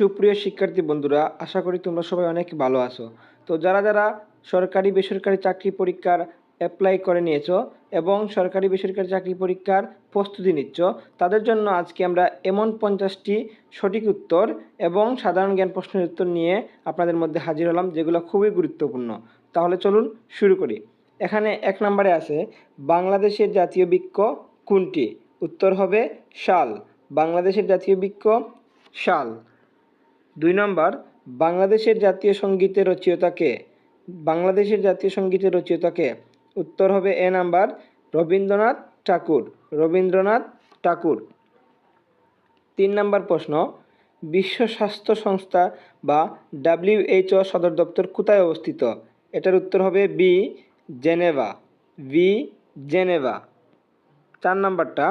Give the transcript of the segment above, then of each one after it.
সুপ্রিয় শিক্ষার্থী বন্ধুরা, আশা করি তোমরা সবাই অনেক ভালো আছো। তো যারা যারা সরকারি বেসরকারি চাকরি পরীক্ষার অ্যাপ্লাই করে নিয়েছো এবং সরকারি বেসরকারি চাকরি পরীক্ষার প্রস্তুতি নিচ্ছ, তাদের জন্য আজকে আমরা এমন পঞ্চাশটি সঠিক উত্তর এবং সাধারণ জ্ঞান প্রশ্নের উত্তর নিয়ে আপনাদের মধ্যে হাজির হলাম, যেগুলো খুবই গুরুত্বপূর্ণ। তাহলে চলুন শুরু করি। এখানে এক নম্বরে আছে, বাংলাদেশের জাতীয় বৃক্ষ কোনটি? উত্তর হবে শাল। বাংলাদেশের জাতীয় বৃক্ষ শাল। দুই নম্বর, বাংলাদেশের জাতীয় সঙ্গীতের রচয়িতাকে, বাংলাদেশের জাতীয় সঙ্গীতের রচয়িতাকে। উত্তর হবে এ নাম্বার, রবীন্দ্রনাথ ঠাকুর রবীন্দ্রনাথ ঠাকুর। তিন নম্বর প্রশ্ন, বিশ্ব স্বাস্থ্য সংস্থা বা ডাব্লিউএইচও সদর দপ্তর কোথায় অবস্থিত? এটার উত্তর হবে বি, জেনেভা। B, Geneva. চার নাম্বারটা,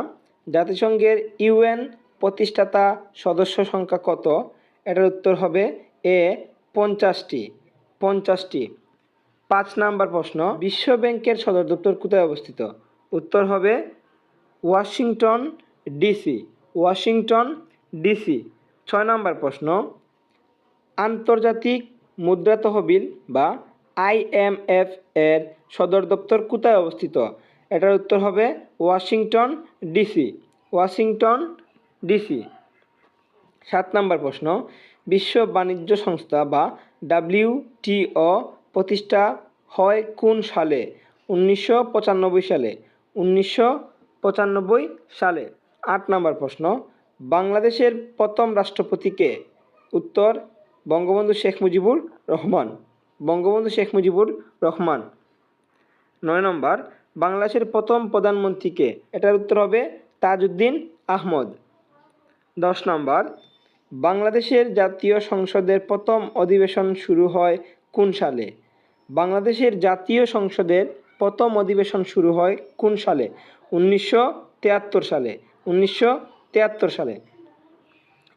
জাতিসংঘের ইউএন প্রতিষ্ঠাতা সদস্য সংখ্যা কত? এটার উত্তর হবে এ, পঞ্চাশটি। পঞ্চাশটি। পাঁচ নাম্বার প্রশ্ন বিশ্ব ব্যাংকের সদর দপ্তর কোথায় অবস্থিত? উত্তর হবে ওয়াশিংটন ডিসি। Washington DC. ছয় নম্বর প্রশ্ন, আন্তর্জাতিক মুদ্রা তহবিল বা আইএমএফ এর সদর দপ্তর কোথায় অবস্থিত? এটার উত্তর হবে ওয়াশিংটন ডিসি। Washington DC. সাত নম্বর প্রশ্ন, বিশ্ব বাণিজ্য সংস্থা বা ডাব্লিউটিও প্রতিষ্ঠা হয় কোন সালে? উনিশশো পঁচানব্বই সালে। উনিশশো পঁচানব্বই সালে। আট নম্বর প্রশ্ন, বাংলাদেশের প্রথম রাষ্ট্রপতিকে উত্তর, বঙ্গবন্ধু শেখ মুজিবুর রহমান। বঙ্গবন্ধু শেখ মুজিবুর রহমান। নয় নম্বর, বাংলাদেশের প্রথম প্রধানমন্ত্রীকে এটার উত্তর হবে তাজউদ্দিন আহমদ। দশ নম্বর বাংলাদেশের জাতীয় সংসদের প্রথম অধিবেশন শুরু হয় কোন সালে? বাংলাদেশের জাতীয় সংসদের প্রথম অধিবেশন শুরু হয় কোন সালে? উনিশশো সালে। উনিশশো সালে।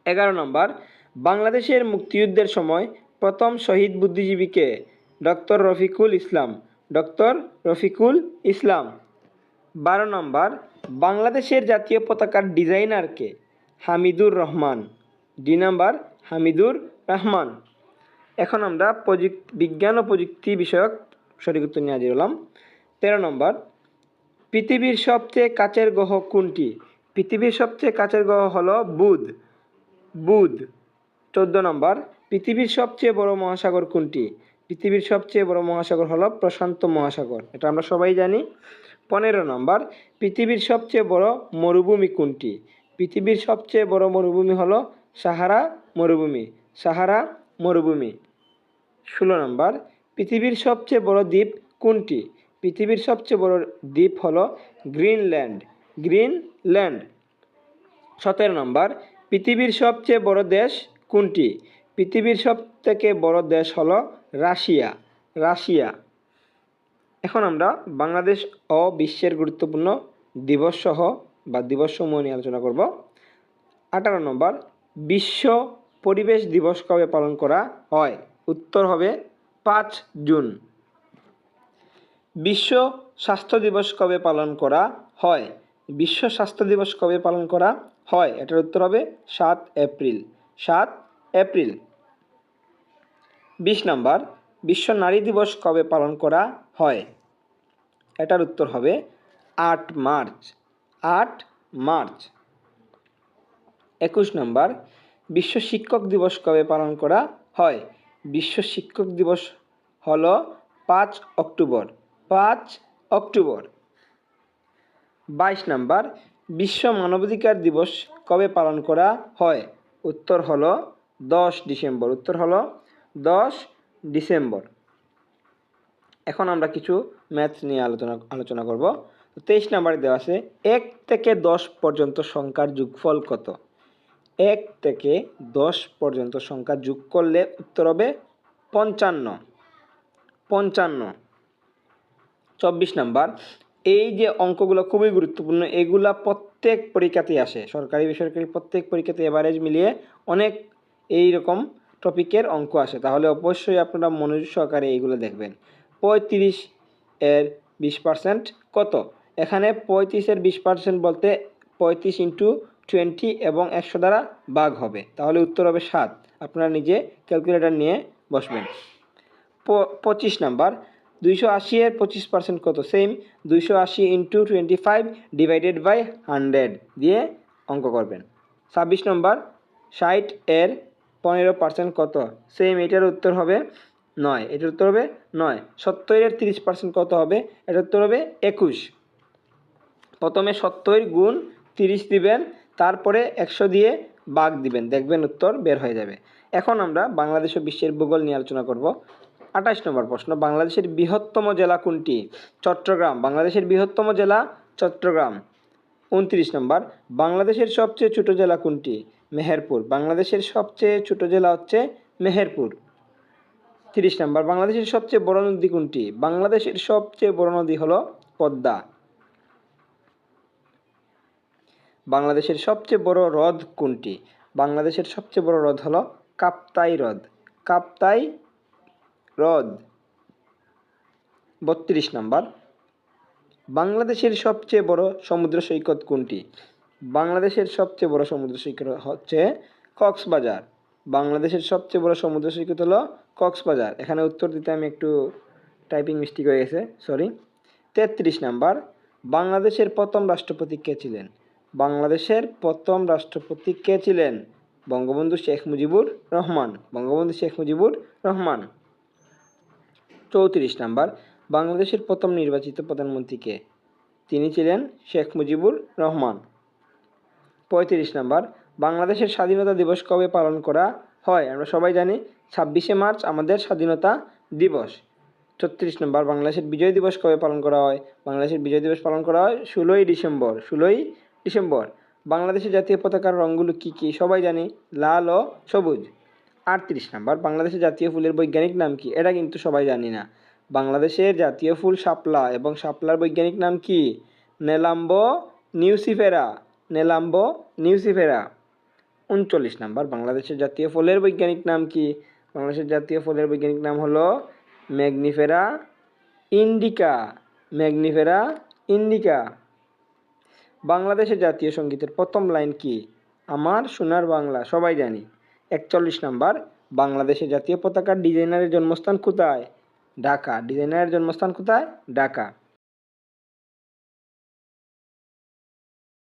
এগারো নম্বর, বাংলাদেশের মুক্তিযুদ্ধের সময় প্রথম শহীদ বুদ্ধিজীবীকে ডক্টর রফিকুল ইসলাম। ডক্টর রফিকুল ইসলাম। বারো নম্বর, বাংলাদেশের জাতীয় পতাকার ডিজাইনারকে Hamidur Rahman. D number, Hamidur Rahman. এখন আমরা প্রযুক্তি বিজ্ঞান ও প্রযুক্তি বিষয়ক সঠিক উত্তর নিয়ে হাজির হলাম। তেরো নম্বর, পৃথিবীর সবচেয়ে কাছের গ্রহ কোনটি? পৃথিবীর সবচেয়ে কাছের গ্রহ হলো বুধ। বুধ। চোদ্দ নম্বর, পৃথিবীর সবচেয়ে বড় মহাসাগর কোনটি? পৃথিবীর সবচেয়ে বড় মহাসাগর হলো প্রশান্ত মহাসাগর। এটা আমরা সবাই জানি। পনেরো নম্বর, পৃথিবীর সবচেয়ে বড় মরুভূমি কোনটি? পৃথিবীর সবচেয়ে বড় মরুভূমি হলো সাহারা মরুভূমি সাহারা মরুভূমি। ষোলো নম্বর, পৃথিবীর সবচেয়ে বড় দ্বীপ কোনটি? পৃথিবীর সবচেয়ে বড় দ্বীপ হল গ্রিনল্যান্ড গ্রিনল্যান্ড। সতেরো নম্বর, পৃথিবীর সবচেয়ে বড় দেশ কোনটি? পৃথিবীর সব থেকে বড় দেশ হল রাশিয়া রাশিয়া। এখন আমরা বাংলাদেশ ও বিশ্বের গুরুত্বপূর্ণ দিবস সহ বা দিবস সমূহ নিয়ে আলোচনা করব। আঠারো নম্বর বিশ্ব পরিবেশ দিবস কবে পালন করা হয়? উত্তর হবে পাঁচ জুন। বিশ্ব স্বাস্থ্য দিবস কবে পালন করা হয়? বিশ্ব স্বাস্থ্য দিবস কবে পালন করা হয়? এটার উত্তর হবে সাত এপ্রিল। সাত এপ্রিল। বিশ নাম্বার, বিশ্ব নারী দিবস কবে পালন করা হয়? এটার উত্তর হবে আট মার্চ। আট মার্চ। একুশ নম্বর, বিশ্ব শিক্ষক দিবস কবে পালন করা হয়? বিশ্ব শিক্ষক দিবস হলো পাঁচ অক্টোবর পাঁচ অক্টোবর। বাইশ নম্বর, বিশ্ব মানবাধিকার দিবস কবে পালন করা হয়? উত্তর হলো দশ ডিসেম্বর, উত্তর হলো দশ ডিসেম্বর। এখন আমরা কিছু ম্যাথ নিয়ে আলোচনা আলোচনা করব। তেইশ নাম্বারে দেওয়া আছে, এক থেকে দশ পর্যন্ত সংখ্যার যোগফল কত? এক থেকে দশ পর্যন্ত সংখ্যা যোগ করলে উত্তর হবে পঞ্চান্ন। পঞ্চান্ন। চব্বিশ নাম্বার। এই যে অঙ্কগুলো খুবই গুরুত্বপূর্ণ, এগুলা প্রত্যেক পরীক্ষাতেই আসে। সরকারি, বেসরকারি প্রত্যেক পরীক্ষাতে এভারেজ মিলিয়ে অনেক এই রকম টপিকের অঙ্ক আসে। তাহলে অবশ্যই আপনারা মনোযোগ সহকারে এইগুলো দেখবেন। পঁয়ত্রিশ এর বিশ পার্সেন্ট কত? এখানে পঁয়ত্রিশের বিশ পার্সেন্ট বলতে পঁয়ত্রিশ ইন্টু টোয়েন্টি এবং একশো দ্বারা বাঘ হবে। তাহলে উত্তর হবে সাত। আপনারা নিজে ক্যালকুলেটার নিয়ে বসবেন। পঁচিশ নাম্বার। দুইশো আশি এর পঁচিশ পার্সেন্ট কত? সেম দুইশো আশি into twenty five divided by hundred দিয়ে অঙ্ক করবেন। ছাব্বিশ নম্বর। ষাট এর পনেরো পার্সেন্ট কত? সেম এটার উত্তর হবে নয়। এটার উত্তর হবে নয়। সত্তরের তিরিশ পার্সেন্ট কত হবে? এটার উত্তর হবে একুশ। প্রথমে সত্তর গুণ তিরিশ দিবেন। তারপরে একশো দিয়ে বাঘ দিবেন। দেখবেন উত্তর বের হয়ে যাবে। এখন আমরা বাংলাদেশ ও বিশ্বের ভূগোল নিয়ে আলোচনা করব। আঠাশ নম্বর প্রশ্ন, বাংলাদেশের বৃহত্তম জেলা কোনটি? চট্টগ্রাম, বাংলাদেশের বৃহত্তম জেলা চট্টগ্রাম। উনত্রিশ নম্বর, বাংলাদেশের সবচেয়ে ছোট জেলা কোনটি? মেহেরপুর, বাংলাদেশের সবচেয়ে ছোট জেলা হচ্ছে মেহেরপুর। তিরিশ নম্বর, বাংলাদেশের সবচেয়ে বড় নদী কোনটি? বাংলাদেশের সবচেয়ে বড় নদী হলো পদ্মা। বাংলাদেশের সবচেয়ে বড় হ্রদ কোনটি? বাংলাদেশের সবচেয়ে বড় হ্রদ হলো কাপ্তাই হ্রদ। কাপ্তাই হ্রদ বত্রিশ নম্বর। বাংলাদেশের সবচেয়ে বড় সমুদ্র সৈকত কোনটি? বাংলাদেশের সবচেয়ে বড় সমুদ্র সৈকত হচ্ছে কক্সবাজার। বাংলাদেশের সবচেয়ে বড় সমুদ্র সৈকত হলো কক্সবাজার। এখানে উত্তর দিতে আমি একটু টাইপিং মিস্টেক হয়ে গেছে সরি তেত্রিশ নাম্বার। বাংলাদেশের প্রথম রাষ্ট্রপতি কে ছিলেন? বাংলাদেশের প্রথম রাষ্ট্রপতি কে ছিলেন? বঙ্গবন্ধু শেখ মুজিবুর রহমান। বঙ্গবন্ধু শেখ মুজিবুর রহমান। চৌত্রিশ নাম্বার, বাংলাদেশের প্রথম নির্বাচিত প্রধানমন্ত্রী কে? তিনি ছিলেন শেখ মুজিবুর রহমান। পঁয়ত্রিশ নাম্বার, বাংলাদেশের স্বাধীনতা দিবস কবে পালন করা হয়? আমরা সবাই জানি, ছাব্বিশে মার্চ আমাদের স্বাধীনতা দিবস। ছত্রিশ নম্বর, বাংলাদেশের বিজয় দিবস কবে পালন করা হয়? বাংলাদেশের বিজয় দিবস পালন করা হয় ষোলোই ডিসেম্বর। ষোলোই ডিসেম্বর। বাংলাদেশের জাতীয় পতাকার রঙগুলো কী কী? সবাই জানি, লাল ও সবুজ। আটত্রিশ নাম্বার, বাংলাদেশের জাতীয় ফুলের বৈজ্ঞানিক নাম কি? এটা কিন্তু সবাই জানি না। বাংলাদেশের জাতীয় ফুল শাপলা, এবং শাপলার বৈজ্ঞানিক নাম কি? নেলাম্ব নিউসিফেরা। নেলাম্ব নিউসিফেরা। উনচল্লিশ নাম্বার, বাংলাদেশের জাতীয় ফলের বৈজ্ঞানিক নাম কি? বাংলাদেশের জাতীয় ফলের বৈজ্ঞানিক নাম হলো ম্যাগনিফেরা ইন্ডিকা। ম্যাগনিফেরা ইন্ডিকা। বাংলাদেশের জাতীয় সঙ্গীতের প্রথম লাইন কি? আমার সোনার বাংলা, সবাই জানি। একচল্লিশ নাম্বার, বাংলাদেশের জাতীয় পতাকার ডিজাইনারের জন্মস্থান কোথায়? ঢাকা। ডিজাইনারের জন্মস্থান কোথায়? ঢাকা।